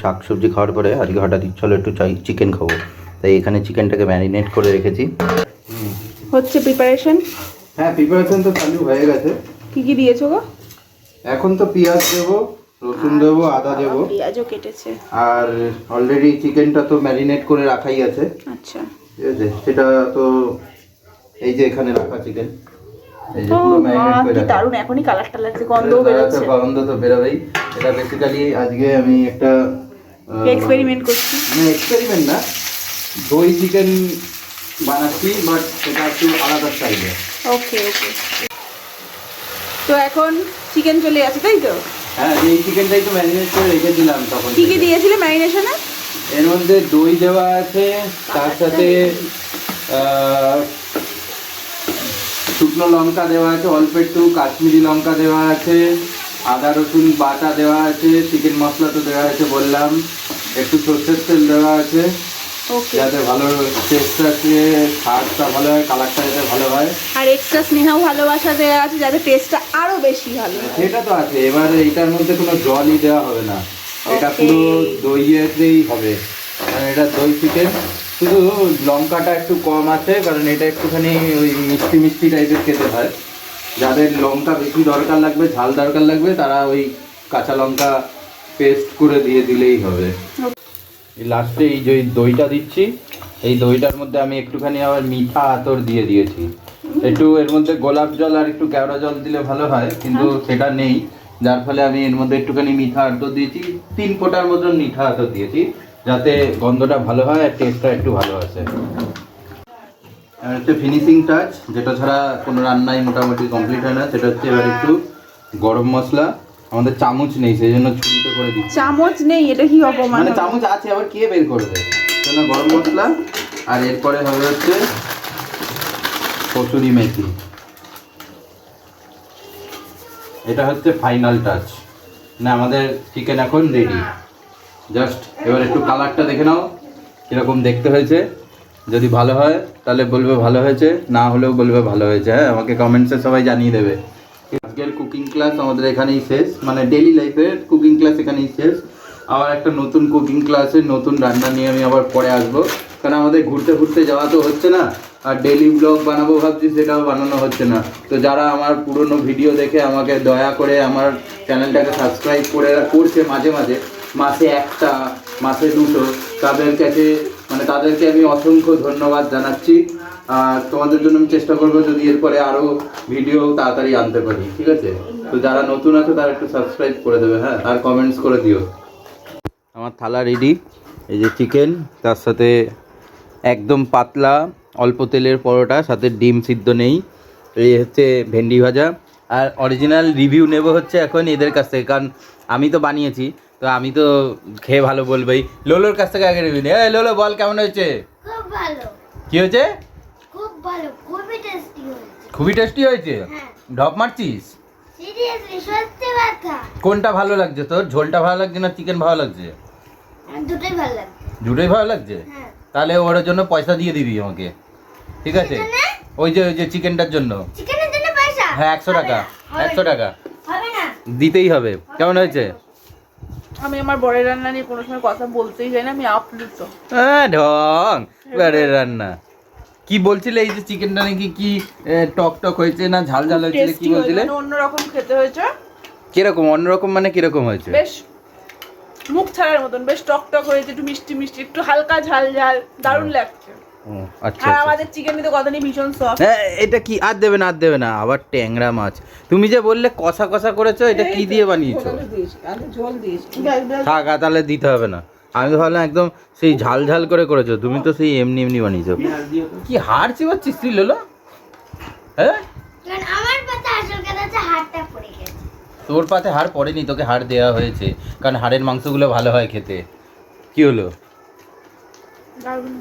শাক সবজি খাওয়ার পরে আজকে হঠাৎ ইচ্ছা হলো একটু চাই চিকেন খাব। তাই এখানে চিকেনটাকে ম্যারিনেট করে রেখেছি। হচ্ছে প্রিপারেশন হ্যাঁ প্রিপারেশন তো চালু হয়ে গেছে। কি কি দিয়েছ গো? এখন তো পেঁয়াজ দেবো রসুন দেবো আদা দেবো। পেঁয়াজও কেটেছে। আর অলরেডি চিকেনটা তো ম্যারিনেট করে রাখাই আছে। আচ্ছা। ঠিক আছে সেটা তো এই যে এখানে রাখা চিকেন এই যে পুরো ম্যারিনেট করে রাখা। দারুণ এখনই কালারটা লাগছে গন্ধও বেরোচ্ছে। গন্ধ তো বেরোবেই। এটা বেসিক্যালি আজকে আমি একটা এক্সপেরিমেন্ট করছি। মানে এক্সপেরিমেন্ট না দই চিকেন বানাচ্ছি বাট সেটা একটু আলাদা স্টাইলে ওকে ওকে তো এখন চিকেন চলে আছে তাই তো? হ্যাঁ এই চিকেনটাই তো ম্যারিনেট করে রেখেছিলাম তখন কি কি দিয়েছিলে ম্যারিনেশনে এর মধ্যে দই দেওয়া আছে তার সাথে শুকনো লঙ্কা দেওয়া আছে অল্প একটু কাশ্মীরি লঙ্কা দেওয়া আছে আদা রসুন বাটা দেওয়া আছে চিকেন মশলা তো দেওয়া আছে বললাম। একটু সর্ষের তেল দেওয়া আছে। যাতে ভালো টেস্ট আছে স্বাদটা ভালো হয় কালারটা যাতে ভালো হয়। আর এক্সট্রা স্নেহ ভালোবাসা দেওয়া আছে যাতে টেস্টটা আরও বেশি ভালো। সেটা তো আছে এবার এইটার মধ্যে কোনো জলই দেওয়া হবে না। এটা. পুরো দইয়েতেই হবে। কারণ এটা দই চিকেন শুধু লঙ্কাটা একটু কম আছে কারণ এটা একটুখানি ওই মিষ্টি মিষ্টি টাইপের খেতে হয়। যাদের লঙ্কা বেশি দরকার লাগবে ঝাল দরকার লাগবে তারা ওই কাঁচা লঙ্কা পেস্ট করে দিয়ে দিলেই হবে। এই লাস্টে এই যে দইটা দিচ্ছি এই দইটার মধ্যে আমি একটুখানি আবার মিঠা আতর দিয়ে দিয়েছি। একটু এর মধ্যে গোলাপ জল আর একটু কেওড়া জল দিলে ভালো হয় কিন্তু সেটা নেই। যার ফলে আমি এর মধ্যে একটুখানি মিঠা আতর দিয়েছি তিন ফোঁটার মতন মিঠা আতর দিয়েছি যাতে গন্ধটা ভালো হয় আর টেস্টটা একটু ভালো আসে। আর হচ্ছে ফিনিশিং টাচ যেটা ছাড়া কোনো রান্নাই মোটামুটি কমপ্লিট হয় না সেটা হচ্ছে এবার একটু গরম মশলা। আমাদের চামচ নেই সেই জন্য ছুরিতে করে দিচ্ছি। চামচ নেই এটা কি অপমান মানে? চামচ আছে আবার কে বের করবে? জন্য গরম মশলা আর এরপরে হবে হচ্ছে কসুরি মেথি। এটা হচ্ছে ফাইনাল টাচ না আমাদের চিকেন এখন রেডি জাস্ট এবার একটু কালারটা দেখে নাও কীরকম দেখতে হয়েছে। যদি ভালো হয় তাহলে বলবে ভালো হয়েছে না হলেও বলবে ভালো হয়েছে। হ্যাঁ আমাকে কমেন্টসে সবাই জানিয়ে দেবে। আজকের কুকিং ক্লাস আমাদের এখানেই শেষ। মানে ডেলি লাইফের কুকিং ক্লাস এখানেই শেষ। আবার একটা নতুন কুকিং ক্লাসে নতুন রান্না নিয়ে আমি আবার পরে আসব। কারণ আমাদের ঘুরতে ঘুরতে যাওয়া তো হচ্ছে না, আর ডেলি ব্লগ বানাবো ভাবছি, সেটাও বানানো হচ্ছে না। তো যারা আমার পুরনো ভিডিও দেখে আমাকে দয়া করে আমার চ্যানেলটাকে সাবস্ক্রাইব করে করছে মাঝে মাঝে, মাসে একটা, মাসে দুটো, তাদের কাছে মানে তাদেরকে আমি অসংখ্য ধন্যবাদ জানাচ্ছি। আর তোমাদের জন্য আমি চেষ্টা করব যদি এরপরে আরও ভিডিও তাড়াতাড়ি আনতে পারি ঠিক আছে? তো যারা নতুন আছে তারা একটু সাবস্ক্রাইব করে দেবে হ্যাঁ? আর কমেন্টস করে দিও। আমার থালা রেডি এই যে চিকেন তার সাথে একদম পাতলা অল্প তেলের পরোটা সাথে ডিম সিদ্ধ নেই। এই হচ্ছে ভেন্ডি ভাজা। আর অরিজিনাল রিভিউ নেব হচ্ছে এখন এদের কাছ থেকে কারণ আমি তো বানিয়েছি তো আমি তো খেয়ে ভালো বলবেই। লোলোর কাছ থেকে আগে রিভিউ নেই লোলো বল কেমন হয়েছে? কি হয়েছে? ভালো খুবই টেস্টি হয়েছে। খুবই টেস্টি হয়েছে? হ্যাঁ। ঢপ মারছিস? সিরিয়াসলি সত্যি কথা। কোনটা ভালো লাগছে তোর? ঝোলটা ভালো লাগছে না চিকেন ভালো লাগছে? আমার দুটোই ভালো লাগছে। দুটোই ভালো লাগছে? হ্যাঁ। তাহলে ওর জন্য পয়সা দিয়ে দিবি আমাকে। ঠিক আছে? ওই যে ওই যে চিকেনটার জন্য। চিকেনের জন্য পয়সা? হ্যাঁ একশো টাকা। একশো টাকা। হবে না। দিতেই হবে। কেমন হয়েছে? আমি আমার বরের রান্না নিয়ে কোনো সময় কথা বলতেই যাই না আমি আপ্লুত। হ্যাঁ ঢং। বাড়ির রান্না। কি বলছিলে? এই যে চিকেনটা নাকি কি টক টক হয়েছে না ঝাল ঝাল হয়েছে কি বলছিলে? অন্যরকম খেতে হয়েছে। কীরকম? অন্যরকম মানে কীরকম হয়েছে? বেশ মুখ ছাড়ার মতন বেশ টক টক হয়েছে একটু মিষ্টি মিষ্টি একটু হালকা ঝাল ঝাল দারুণ লাগছে। আচ্ছা আর আচ্ছা। আমাদের চিকেন তো কথা নেই ভীষণ সফট হ্যাঁ এটা কি? আর দেবে না আর দেবে না আবার ট্যাংরা মাছ। তুমি যে বললে কষা কষা করেছ এটা কি দিয়ে বানিয়েছো? থাক তাহলে দিতে হবে না। আমি তো ভাবলাম একদম সেই ঝাল ঝাল করে করেছ তুমি তো সেই এমনি এমনি বানিয়েছো। কি হাড় চিবাচ্ছিস তুই লোলো? হ্যাঁ? কারণ আমার পাতে আসল কথা হচ্ছে হাতটা পড়ে গেছে। তোর পাতে হাড় পড়েনি তোকে হাড় দেওয়া হয়েছে কারণ হাড়ের মাংসগুলো ভালো হয় খেতে। কি হলো? দারুণ